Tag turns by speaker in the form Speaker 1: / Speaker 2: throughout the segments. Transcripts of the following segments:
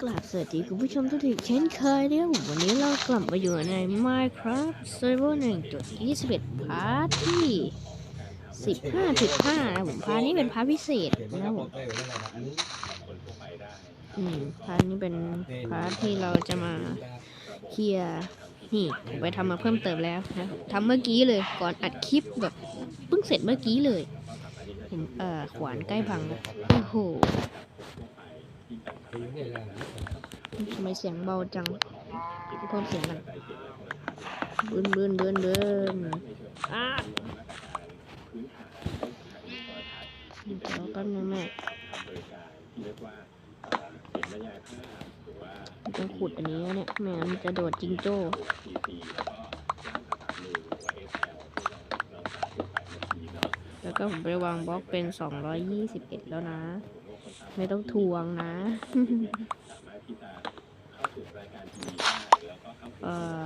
Speaker 1: กราบสวัสดีคุณผู้ชมทุกท่านเช่นเคยเนี่ยวันนี้เรากลับมาอยู่ใน Minecraft Server 1.21พาร์ทที่15.5นะผมพาร์ทนี้เป็นพาร์ทพิเศษนะผมอืมพาร์ทนี้เป็นพาร์ทที่เราจะมาเคลียร์นี่ไปทำมาเพิ่มเติมแล้วนะทำเมื่อกี้เลยก่อนอัดคลิปแบบเพิ่งเสร็จเมื่อกี้เลยผมเอ่อขวานใกล้พังโอ้โห ทำไมเสียงเบาจังเพิ่มเสียงกันบืนบืนบืนบืนอะเดี๋ยวแป๊บนึงแม่ต้องขุดอันนี้เนี่ยไม่มันจะโดดจิงโจ้แล้วก็ผมไปวางบล็อกเป็น 221 แล้วนะ ไม่ต้องทวงนะเอ่อ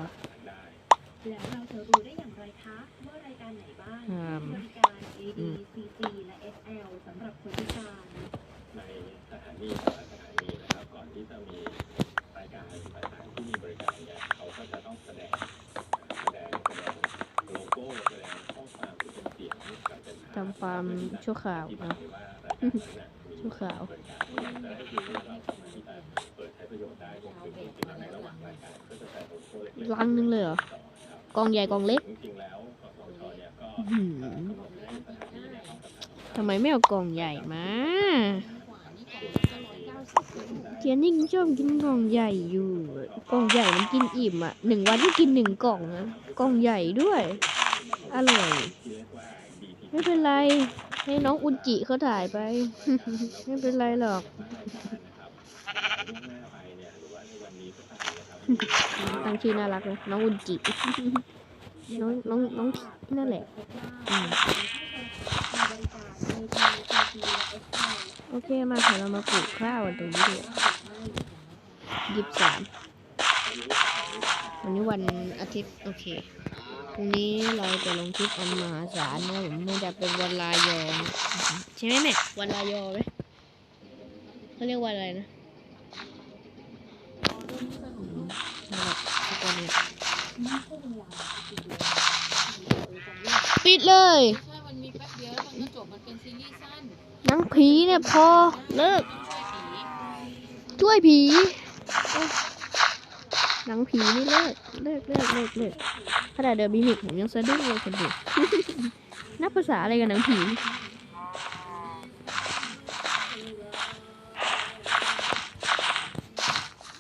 Speaker 2: แล้วเราจะรู้ได้อย่างไรคะว่ารายการไหนบ้าง
Speaker 1: อืม
Speaker 2: บริการ AD
Speaker 1: อืม
Speaker 2: CC และ SL สำหรับคนพิการ
Speaker 3: ในสถานีแต่ละสถานีนะครับก่อนที่จะมีรายการต่างๆที่มีบริการเนี่ยเขาก็จะต้องแสดงแสดงแสดงโลโก้แสดงข้อความที่เป็นเสียงกับเป็นภาพ
Speaker 1: ทำฟาร์มชั่วคราว
Speaker 3: ที่
Speaker 1: นะ
Speaker 3: หมายว่ารายการนั้นๆมี
Speaker 1: ชั่วคราว
Speaker 3: บริการจะ ลูกสาวลัง
Speaker 1: นึงเลยเหรอกองใหญ่กองเล็ก
Speaker 3: ทำ
Speaker 1: ไมไม่เอากองใหญ่มาเทียนยิ่งชอบกินกล่องใหญ่อยู่ กล่องใหญ่มันกินอิ่มอะหนึ่งวันที่กินหนึ่งกล่องนะกล่องใหญ่ด้วย อร่อย ไม่เป็นไร ให้น้องอุจิเขาถ่ายไป ไม่เป็นไรหรอกตั้งชื่อน่ารักเลยน้องอุจิน้องน้องน้องนั่นแหละโอเคมาเดี๋ยวเรามาปลูกข้าวตรงนี้ดีกว่ายี่สิบสามวันนี้วันอาทิตย์ โอเค พรุ่งนี้เราจะลงคลิปอันมหาศาลนะผมไม่ได้เป็นวันลายอนะใช่ไหมแม่วันลายอไหมเขาเรียกวันอะไรนะนั่นแหละทุกวันนี้ปิดเลย
Speaker 4: ใช่มันมีแป๊บเดียวแล้วมันก็จบมันเป็นซีรีส์สั้น
Speaker 1: หนังผีเนี่ยพอเลิก
Speaker 4: ต้องช่วยผี
Speaker 1: ช่วยผีโอ๊ย หนังผีนี่เลิกเลิกเลิกเลิกเลิกขนาดเดอะบิมิกผมยังสะดุ้งเลยคนดูนับภาษาอะไรกับหนังผี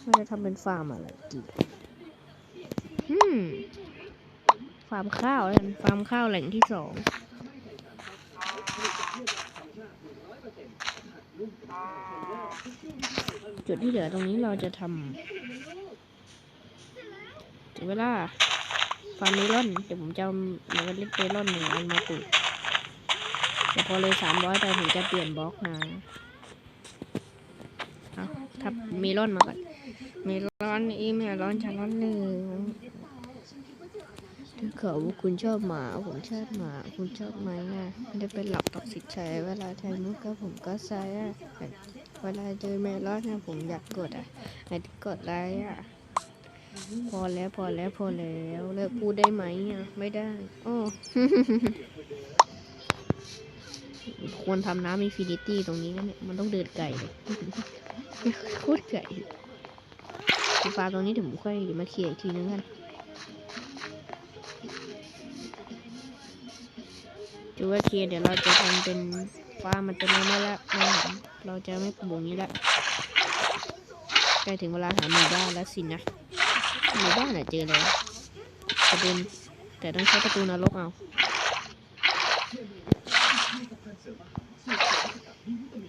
Speaker 1: มันจะทำเป็นฟาร์มอะไรดีอืมฟาร์มข้าวแล้วฟาร์มข้าวแหล่งที่สองจุดที่เหลือตรงนี้เราจะทำ ถึงเวลาฟาร์มเมลอนเดี๋ยวผมจะเมล็ดเมลอนหนึ่งอันมาปลูกเดี๋ยวพอเลยสามร้อยไปผมจะเปลี่ยนบล็อกนะเอาทับเมลอนมาก่อนเมลอนอีเมลอนชาลอนหนึ่งถ้าเขาว่าคุณชอบหมาผมชอบหมาคุณชอบไหมอะไม่ได้เป็นหลักตัดสินใจเวลาใช้มุกก็ผมก็ใช้อะเวลาเจอเมลอนเนี่ยผมอยากกดอะไอ้กดไลค์อะ พอแล้วพอแล้วพอแล้วเลิกพูดได้ไหมอะไม่ได้โอ้ ควรทำน้ำอินฟินิตี้ตรงนี้นะเนี่ย มันต้องเดินไก่โคตรไก่สีฟ้าตรงนี้เดี๋ยวผมค่อยมาเคลียร์อีกทีนึงกันจูว่าเคลียร์เดี๋ยวเราจะทำเป็นฟ้ามันจะไม่ไม่ละไม่เห็นเราจะไม่ปลูกอย่างนี้ละใกล้ถึงเวลาหาหมู่บ้านแล้วสินะ หมู่บ้านน่ะเจอแล้วประเด็นแต่ต้องใช้ประตูนรกเอา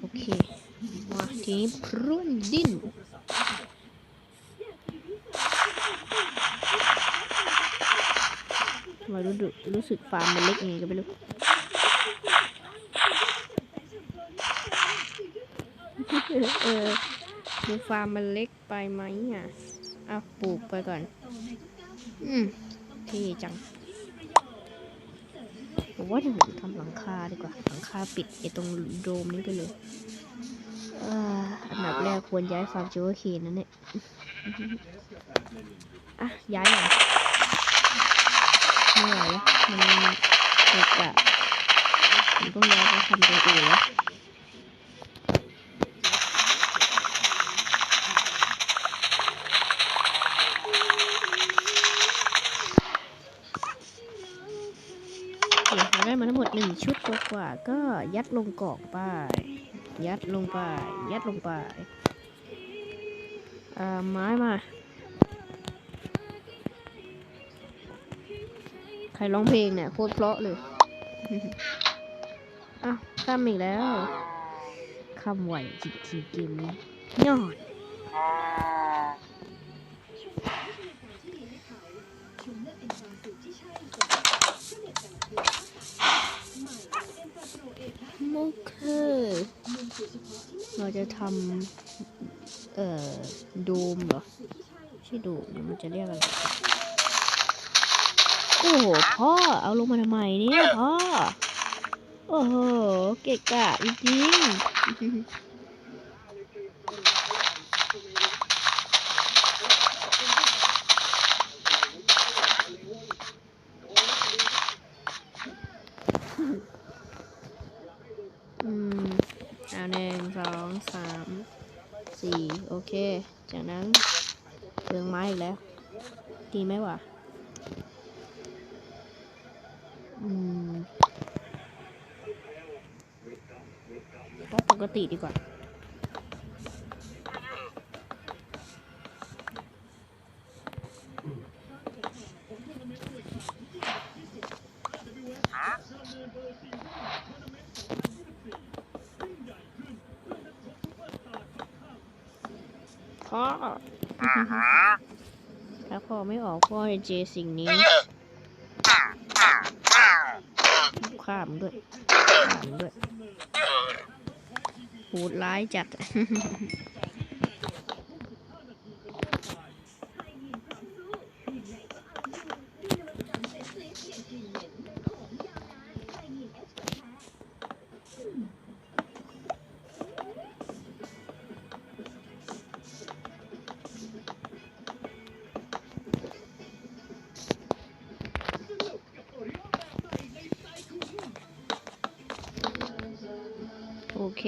Speaker 1: โอเคมาทีนี้พรุ่นดินมารู้รู้สึกฟาร์มมันเล็กยังไงก็ไม่รู้เออดูฟาร์มมันเล็กไปไหมอะ เอาปลูกไปก่อน อืมเท่จังผมว่าเดี๋ยวผมทำหลังคาดีกว่า หลังคาปิดไอ้ตรงโดมนี้ไปเลยอันดับแรกควรย้ายฟาร์มชูเกอร์เคนนั่นเนี่ย อะ ย้ายหน่อยไม่ไหวแล้วมันเกิดอะมันต้องย้ายไปทำตัวอื่นแล้ว โอเคเราได้ มาทั้งหมดหนึ่งชุดกว่าๆก็ยัดลงกล่องไป ยัดลงไป ยัดลงไปเอ่อไม้มา ใครร้องเพลงเนี่ยโคตรเพราะเลยอ้าวข้ามอีกแล้วคำไหวจริงๆเกมนี้ยอด
Speaker 2: โอ
Speaker 1: เค
Speaker 2: เรา
Speaker 1: จะทำเอ่อโดมเหรอ
Speaker 2: ใช่
Speaker 1: ไม่ใช่โดมมันจะเรียกอะไร โอ้โหพ่อเอาลงมาทำไมเนี่ยพ่อ โอ้โห เกะกะจริงๆ อืมเอาหนึ่งสองสามสี่โอ เค จากนั้นเรืองไม้อีกแล้ว ดีไหมวะ อืมปกติดีกว่า พ่อถ้าพ่อไม่ออกพ่อจะเจอสิ่งนี้ข้ามด้วยข้ามด้วยโหดร้ายจัด โอเค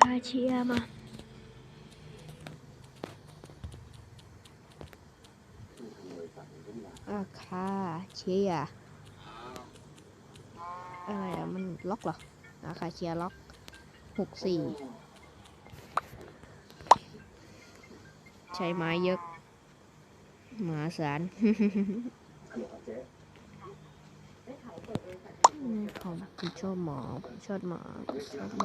Speaker 1: คาเชียมาอาคาเชียอะไรอะมันล็อกเหรออาคาเชียล็อกหกสี่ใช้ไม้เยอะมหาศาลนี่ ของผมชอบหมอผมชอบหมาผมชอบไหม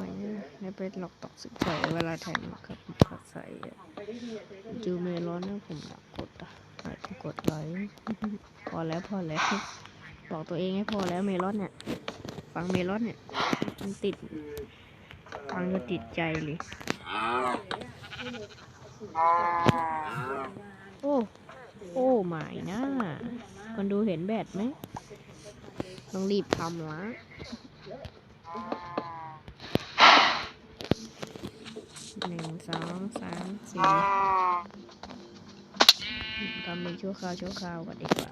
Speaker 1: ไม่เป็นหลอกตอกสิใส่เวลาแทงครับผมขอใส่จูเมลอนนะผมอยากกดอะกกดไลค์พอแล้วพอแล้วบอกตัวเองให้พอแล้วเมลอนเนี่ย ฟังเมลอนเนี่ย มันติด ฟังก็ติดใจเลยโอ้ โอ้หมายนะคนดูเห็นแบตไหม ต้องรีบทำละหนึ่งสองสามสี่ทำเป็นชั่วคราวชั่วคราวก่อนดีกว่า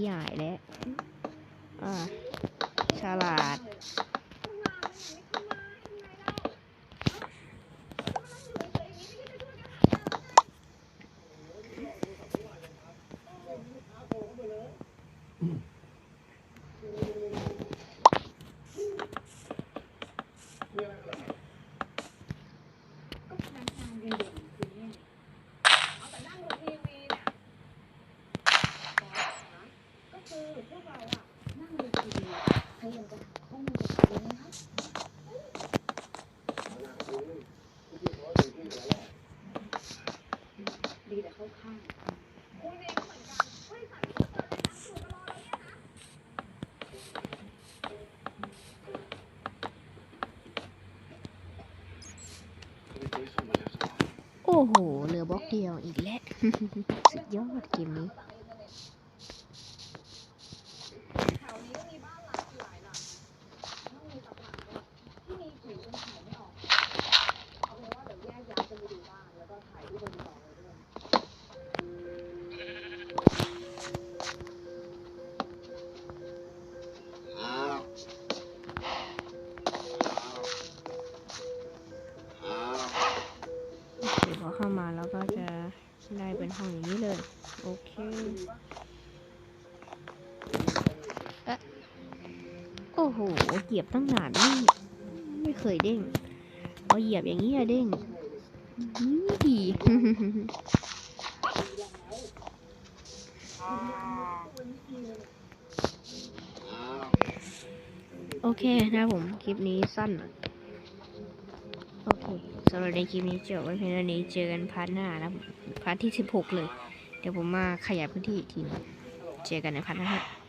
Speaker 1: ใหญ่แล้วอ่า Tá Tchau. ดี
Speaker 2: แต่เข้าข้าง
Speaker 1: โอ้โห เหลือบล็อกเดียวอีกแล้ว สุดยอดเกมนี้ โอเคพอเข้ามาแล้วก็จะได้เป็นห้องอย่างนี้เลย โอเคเอ๊ะโอ้โหเหยียบตั้งนานไม่ไม่เคยเด้งพอเหยียบอย่างนี้อะเด้งนี่ดีโอเคนะผม คลิปนี้สั้นหน่อย สำหรับในคลิปนี้จบไว้เพียงเท่านี้เจอกันพาร์ทหน้านะพาร์ทที่ 16 เลย เดี๋ยวผมมาขยายพื้นที่อีกทีนึงเจอกันในพาร์ทหน้าครับ